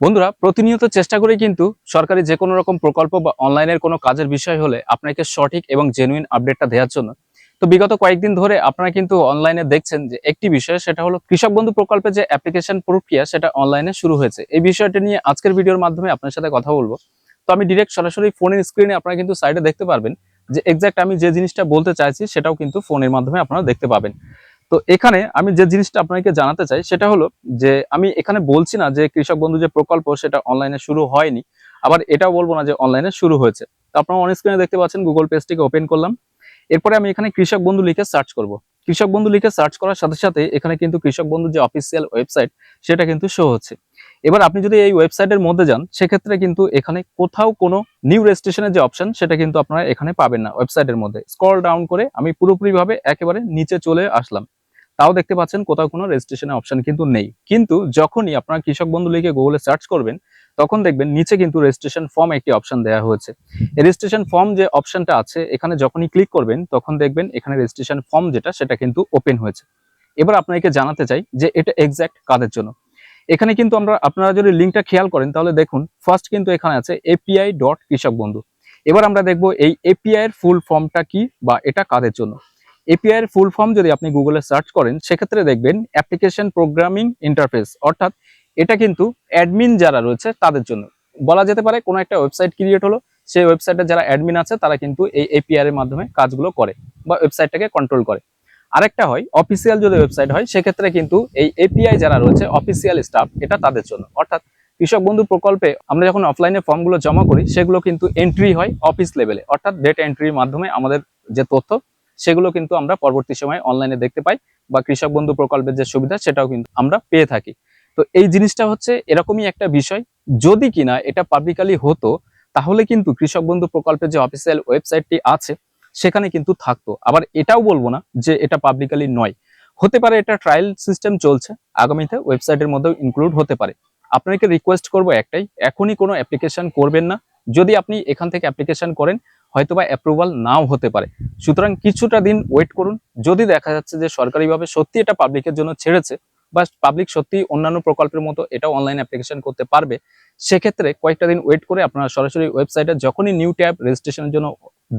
বন্ধুরা, প্রতিনিয়ত চেষ্টা করে কিন্তু সরকারি যে কোনো রকম প্রকল্প বা অনলাইনের কোনো কাজের বিষয় হলে আপনাকে সঠিক এবং জেনুইন আপডেটটা দেওয়ার জন্য। তো বিগত কয়েকদিন ধরে আপনারা কিন্তু অনলাইনে দেখছেন যে একটি বিষয়, সেটা হলো কৃষক বন্ধু প্রকল্পে যে অ্যাপ্লিকেশন প্রক্রিয়া, সেটা অনলাইনে শুরু হয়েছে। এই বিষয়টা নিয়ে আজকের ভিডিওর মাধ্যমে আপনার সাথে কথা বলব। তো আমি ডিরেক্ট সরাসরি ফোনের স্ক্রিনে আপনারা কিন্তু সাইডে দেখতে পারবেন যে এক্সাক্ট আমি যে জিনিসটা বলতে চাইছি, সেটাও কিন্তু ফোনের মাধ্যমে আপনারা দেখতে পাবেন। তো এখানে আমি যে জিনিসটা আপনাকে জানাতে চাই, সেটা হলো যে আমি এখানে বলছি না যে কৃষক বন্ধু যে প্রকল্প, সেটা অনলাইনে শুরু হয়নি। আবার এটাও বলব না যে অনলাইনে শুরু হয়েছে। তো আপনারা অন স্ক্রিনে দেখতে পাচ্ছেন গুগল পেজটিকে ওপেন করলাম। এরপরে আমি এখানে কৃষক বন্ধু লিখে সার্চ করব। কৃষক বন্ধু লিখে সার্চ করার সাথে সাথে এখানে কিন্তু কৃষক বন্ধু যে অফিসিয়াল ওয়েবসাইট সেটা কিন্তু শো হচ্ছে। এবার আপনি যদি এই ওয়েবসাইটের মধ্যে যান, সেক্ষেত্রে কিন্তু এখানে কোথাও কোনো নিউ রেজিস্ট্রেশনের যে অপশন সেটা কিন্তু আপনারা এখানে পাবেন না ওয়েবসাইটের মধ্যে। স্ক্রল ডাউন করে আমি পুরোপুরিভাবে একেবারে নিচে চলে আসলাম। তাও দেখতে পাচ্ছেন কোথাও কোনো রেজিস্ট্রেশনের অপশন কিন্তু নেই। কিন্তু যখনই আপনারা কৃষক বন্ধু লিখে গুগলে সার্চ করবেন, তখন দেখবেন নিচে কিন্তু রেজিস্ট্রেশন ফর্ম একটি অপশন দেওয়া হয়েছে। রেজিস্ট্রেশন ফর্ম যে অপশনটা আছে, এখানে যখনই ক্লিক করবেন, তখন দেখবেন এখানে রেজিস্ট্রেশন ফর্ম যেটা, সেটা কিন্তু ওপেন হয়েছে। এবার আপনাকে জানাতে চাই যে এটা এক্স্যাক্ট কাদের জন্য? এখানে কিন্তু আমরা, আপনারা যদি লিঙ্কটা খেয়াল করেন, তাহলে দেখুন ফার্স্ট কিন্তু এখানে আছে এপিআই ডট কৃষক বন্ধু। এবার আমরা দেখব এই এপিআই এর ফুল ফর্মটা কি বা এটা কাদের জন্য? এপিআই এর ফুল ফর্ম যদি আপনি গুগলে সার্চ করেন, সেক্ষেত্রে দেখবেন অ্যাপ্লিকেশন প্রোগ্রামিং ইন্টারফেস অর্থাৎ এটা কিন্তু অ্যাডমিন যারা রয়েছে তাদের জন্য। বলা যেতে পারে কোনো একটা ওয়েবসাইট ক্রিয়েট হলো, সেই ওয়েবসাইটে যারা অ্যাডমিন আছে তারা কিন্তু এই এপিআই এর মাধ্যমে কাজগুলো করে বা ওয়েবসাইটটাকে কন্ট্রোল করে। আরেকটা হয় অফিসিয়াল যদি ওয়েবসাইট হয়, সেক্ষেত্রে কিন্তু এই এপিআই যারা রয়েছে অফিসিয়াল স্টাফ এটা তাদের জন্য। অর্থাৎ কৃষক বন্ধু প্রকল্পে আমরা যখন অফলাইনে ফর্মগুলো জমা করি, সেগুলো কিন্তু এন্ট্রি হয় অফিস লেভেলে অর্থাৎ ডেটা এন্ট্রির মাধ্যমে আমাদের যে তথ্য সেগুলো কিন্তু আমরা পরবর্তী সময় অনলাইনে দেখতে পাই বা কৃষক বন্ধু প্রকল্পের যে সুবিধা সেটাও কিন্তু আমরা পেয়ে থাকি। তো এই জিনিসটা হচ্ছে এরকমই একটা বিষয়, যদি কিনা এটা পাবলিকালি হতো, তাহলে কিন্তু কৃষক বন্ধু প্রকল্পের যে অফিসিয়াল ওয়েবসাইটটি আছে, সেখানে কিন্তু থাকতো। আবার এটাও বলব না যে এটা পাবলিকালি নয়। হতে পারে এটা ট্রায়াল সিস্টেম চলছে, আগামীতে ওয়েবসাইটের মধ্যেও ইনক্লুড হতে পারে। আপনাকে রিকোয়েস্ট করব একটাই, এখনই কোনো অ্যাপ্লিকেশন করবেন না। যদি আপনি এখান থেকে অ্যাপ্লিকেশন করেন হয়তোবা অ্যাপ্রুভাল নাও হতে পারে। সুতরাং কিছুটা দিন ওয়েট করুন। যদি দেখা যাচ্ছে যে সরকারিভাবে সত্যি এটা পাবলিকের জন্য ছেড়েছে বা পাবলিক সত্যি অন্যান্য প্রকল্পের মতো এটা অনলাইন অ্যাপ্লিকেশন করতে পারবে, সেক্ষেত্রে কয়েকটা দিন ওয়েট করে আপনারা সরাসরি ওয়েবসাইটে যখনই নিউ ট্যাব রেজিস্ট্রেশনের জন্য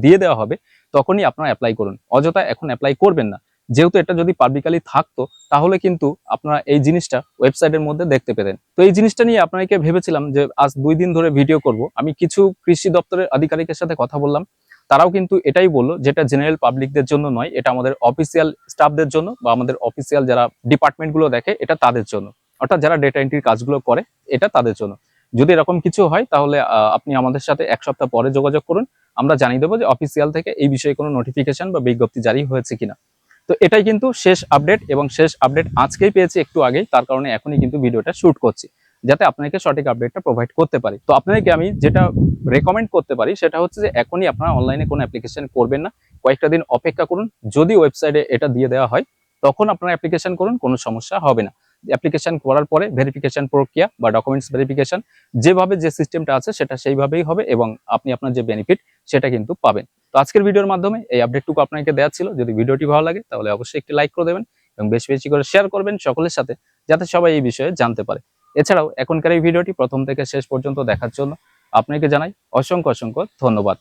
দিয়ে দেওয়া হবে, তখনই আপনারা অ্যাপ্লাই করুন। অযথা এখন অ্যাপ্লাই করবেন না। যেহেতু এটা যদি পাবলিকালি থাকতো, তাহলে কিন্তু আপনারা এই জিনিসটা ওয়েবসাইটের মধ্যে দেখতে পেতেন। তো এই জিনিসটা নিয়ে আপনাকে ভেবেছিলাম যে আজ দুই দিন ধরে ভিডিও করব। আমি কিছু কৃষি দপ্তরের আধিকারিকের সাথে কথা বললাম। তারাও কিন্তু এটাই বলল, যেটা জেনারেল পাবলিকদের জন্য নয়, এটা আমাদের অফিসিয়াল স্টাফদের জন্য বা আমাদের অফিসিয়াল যারা ডিপার্টমেন্টগুলো দেখে, এটা তাদের জন্য। অর্থাৎ যারা ডেটা এন্ট্রির কাজগুলো করে, এটা তাদের জন্য। যদি এরকম কিছু হয়, তাহলে আপনি আমাদের সাথে এক সপ্তাহ পরে যোগাযোগ করুন। আমরা জানিয়ে দেবো যে অফিসিয়াল থেকে এই বিষয়ে কোনো নোটিফিকেশন বা বিজ্ঞপ্তি জারি হয়েছে কিনা। তো এটাই কিন্তু শেষ আপডেট এবং শেষ আপডেট আজকেই পেয়েছি একটু আগেই, তার কারণে এখনই কিন্তু ভিডিওটা শুট করছি, যাতে আপনাকে সঠিক আপডেটটা প্রোভাইড করতে পারি। তো আপনাদেরকে আমি যেটা রেকমেন্ড করতে পারি, সেটা হচ্ছে যে এখনই আপনারা অনলাইনে কোনো অ্যাপ্লিকেশন করবেন না। কয়েকটা দিন অপেক্ষা করুন, যদি ওয়েবসাইটে এটা দিয়ে দেওয়া হয়, তখন আপনারা অ্যাপ্লিকেশন করুন, কোনো সমস্যা হবে না। অ্যাপ্লিকেশন করার পরে ভেরিফিকেশন প্রক্রিয়া বা ডকুমেন্টস ভেরিফিকেশন যেভাবে যে সিস্টেমটা আছে, সেটা সেইভাবেই হবে এবং আপনি আপনার যে বেনিফিট সেটা কিন্তু পাবেন। তো আজকের ভিডিওর মাধ্যমে এই আপডেটটুকু আপনাকে দেওয়া ছিল। যদি ভিডিওটি ভালো লাগে, তাহলে অবশ্যই একটি লাইক করে দেবেন এবং বেশি বেশি করে শেয়ার করবেন সকলের সাথে, যাতে সবাই এই বিষয়ে জানতে পারে। এছাড়াও, এখনকার এই ভিডিওটি প্রথম থেকে শেষ পর্যন্ত দেখার জন্য আপনাকে জানাই অসংখ্য অসংখ্য ধন্যবাদ।